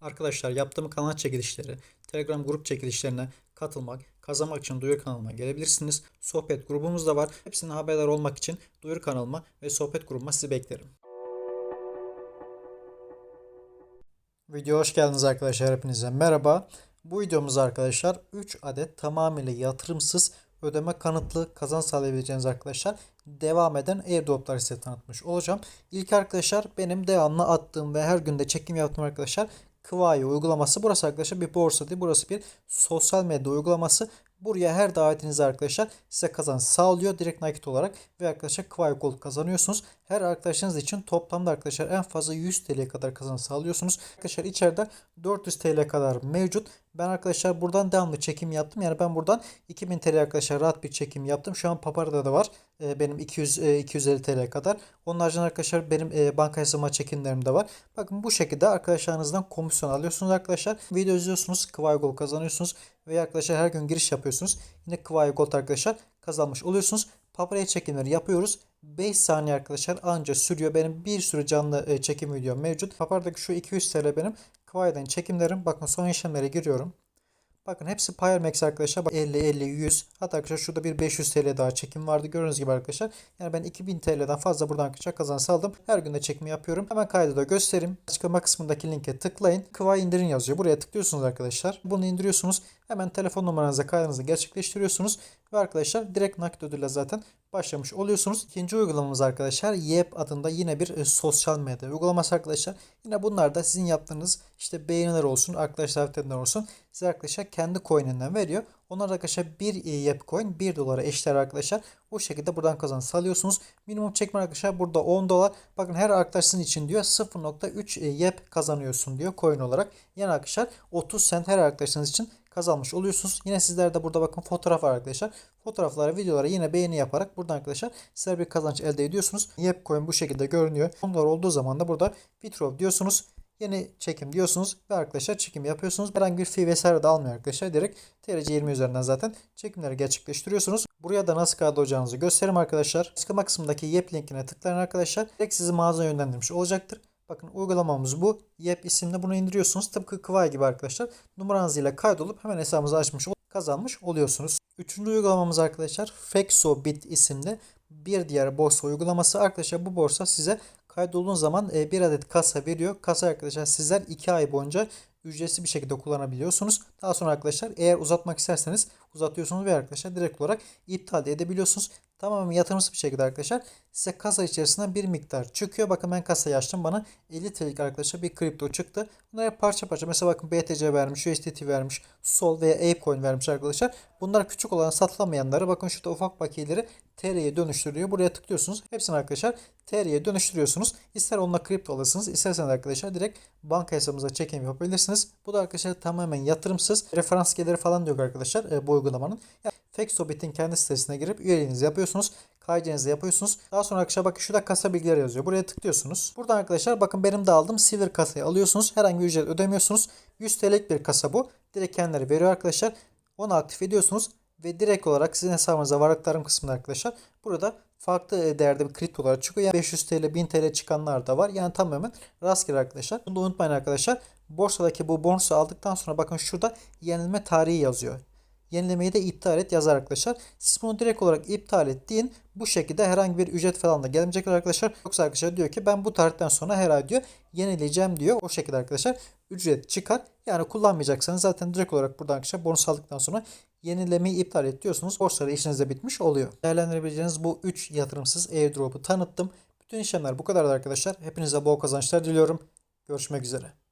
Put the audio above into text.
Arkadaşlar yaptığım kanal çekilişleri, Telegram grup çekilişlerine katılmak, kazanmak için duyuru kanalıma gelebilirsiniz. Sohbet grubumuz da var. Hepsinin haberdar olmak için duyuru kanalıma ve sohbet grubuma sizi beklerim. Video hoş geldiniz arkadaşlar hepinize merhaba. Bu videomuzda arkadaşlar 3 adet tamamıyla yatırımsız ödeme kanıtlı kazanç sağlayabileceğiniz arkadaşlar devam eden airdroplar size tanıtmış olacağım. İlk arkadaşlar benim devamlı attığım ve her günde çekim yaptığım arkadaşlar Kıvayi uygulaması. Burası arkadaşlar bir borsa değil. Burası bir sosyal medya uygulaması. Buraya her davetiniz arkadaşlar size kazanç sağlıyor direkt nakit olarak ve arkadaşlar Kıvayi Gold kazanıyorsunuz. Her arkadaşınız için toplamda arkadaşlar en fazla 100 TL kadar kazanç sağlıyorsunuz. Arkadaşlar içeride 400 TL kadar mevcut. Ben arkadaşlar buradan devamlı çekim yaptım. Yani ben buradan 2000 TL arkadaşlar rahat bir çekim yaptım. Şu an Papara'da da var. Ee, benim 200 e, 250 TL kadar. Onun haricinde arkadaşlar benim e, banka hesabıma çekimlerim de var. Bakın bu şekilde arkadaşlarınızdan komisyon alıyorsunuz arkadaşlar. Video izliyorsunuz. Kıvay Gold kazanıyorsunuz. Ve arkadaşlar her gün giriş yapıyorsunuz. Yine Kıvay Gold arkadaşlar kazanmış oluyorsunuz. Paparaya çekimleri yapıyoruz. 5 saniye arkadaşlar anca sürüyor. Benim bir sürü canlı e, çekim videom mevcut. Papara'daki şu 200 TL benim Kıvay'dan çekimlerim. Bakın son işlemlere giriyorum. Bakın hepsi Payermax arkadaşlar. Bak 50, 50, 100. Hatta arkadaşlar şurada bir 500 TL daha çekim vardı. Gördüğünüz gibi arkadaşlar. Yani ben 2000 TL'den fazla buradan arkadaşlar kazanç aldım. Her gün de çekim yapıyorum. Hemen kaydı da göstereyim. Açıklama kısmındaki linke tıklayın. Kıvay indirin yazıyor. Buraya tıklıyorsunuz arkadaşlar. Bunu indiriyorsunuz. Hemen telefon numaranıza kaydınızı gerçekleştiriyorsunuz. Ve arkadaşlar direkt nakit ödülle zaten başlamış oluyorsunuz. İkinci uygulamamız arkadaşlar Yep adında yine bir e, sosyal medya uygulaması arkadaşlar. Yine bunlar da sizin yaptığınız işte beğeniler olsun, arkadaşlar davetler olsun. Size arkadaşlar kendi coin'inden veriyor. Onlar arkadaşlar bir e, Yep coin 1 dolara eşler arkadaşlar. Bu şekilde buradan kazanç sağlıyorsunuz. Minimum çekme arkadaşlar burada 10 dolar. Bakın her arkadaşın için diyor 0.3 Yep kazanıyorsun diyor coin olarak. Yani arkadaşlar 30 cent her arkadaşınız için kazanmış oluyorsunuz. Yine sizler de burada bakın fotoğraf var arkadaşlar. Fotoğraflara, videolara yine beğeni yaparak buradan arkadaşlar sizler bir kazanç elde ediyorsunuz. Yep coin bu şekilde görünüyor. Onlar olduğu zaman da burada withdraw diyorsunuz. Yeni çekim diyorsunuz ve arkadaşlar çekim yapıyorsunuz. Herhangi bir fee vesaire de almıyor arkadaşlar. Direkt TRC20 üzerinden zaten çekimleri gerçekleştiriyorsunuz. Buraya da nasıl kaydı olacağınızı göstereyim arkadaşlar. Açıklama kısmındaki Yep linkine tıklayın arkadaşlar. Direkt sizi mağazaya yönlendirmiş olacaktır. Bakın uygulamamız bu. Yep isimli bunu indiriyorsunuz. Tıpkı Kıvay gibi arkadaşlar. Numaranızla kaydolup hemen hesabınızı açmış kazanmış oluyorsunuz. Üçüncü uygulamamız arkadaşlar Fexobit isimli bir diğer borsa uygulaması. Arkadaşlar bu borsa size kaydolduğunuz zaman e, bir adet kasa veriyor. Kasa arkadaşlar sizler 2 ay boyunca ücretsiz bir şekilde kullanabiliyorsunuz. Daha sonra arkadaşlar eğer uzatmak isterseniz uzatıyorsunuz ve arkadaşlar direkt olarak iptal de edebiliyorsunuz. Tamamen yatırımsız bir şekilde arkadaşlar size kasa içerisinden bir miktar çıkıyor. Bakın ben kasayı açtım. Bana 50 TL'lik arkadaşlar bir kripto çıktı. Bunları parça parça mesela bakın BTC vermiş, USDT vermiş, Sol veya Apecoin vermiş arkadaşlar. Bunlar küçük olan satılamayanları bakın şurada ufak bakiyeleri TR'ye dönüştürüyor. Buraya tıklıyorsunuz. Hepsini arkadaşlar TR'ye dönüştürüyorsunuz. İster onunla kripto alırsınız, isterseniz arkadaşlar direkt banka hesabınıza çekim yapabilirsiniz. Bu da arkadaşlar tamamen yatırımsız. Referans geliri falan diyor arkadaşlar e, bu uygulamanın. Yani Fexobit'in kendi sitesine girip üyeliğinizi yapıyorsunuz. Kaydınızı yapıyorsunuz. Daha sonra arkadaşlar bakın şurada kasa bilgileri yazıyor. Buraya tıklıyorsunuz. Buradan arkadaşlar bakın benim de aldım Silver kasayı alıyorsunuz. Herhangi bir ücret ödemiyorsunuz. 100 TL'lik bir kasa bu. Direkt kendileri veriyor arkadaşlar. Onu aktif ediyorsunuz ve direkt olarak sizin hesabınıza varlıklarım kısmında arkadaşlar burada farklı değerde bir kriptolar çıkıyor. Yani 500 TL, 1000 TL çıkanlar da var. Yani tamamen rastgele arkadaşlar. Bunu da unutmayın arkadaşlar. Borsadaki bu bonusu aldıktan sonra bakın şurada yenilme tarihi yazıyor. Yenilemeyi de iptal et yazar arkadaşlar. Siz bunu direkt olarak iptal et deyin. Bu şekilde herhangi bir ücret falan da gelmeyecek arkadaşlar. Yoksa arkadaşlar diyor ki ben bu tarihten sonra her ay diyor yenileyeceğim diyor. O şekilde arkadaşlar ücret çıkar. Yani kullanmayacaksanız zaten direkt olarak buradan arkadaşlar bonus aldıktan sonra yenilemeyi iptal et diyorsunuz. Borsada işiniz de bitmiş oluyor. Değerlendirebileceğiniz bu 3 yatırımsız airdrop'u tanıttım. Bütün işlemler bu kadar arkadaşlar. Hepinize bol kazançlar diliyorum. Görüşmek üzere.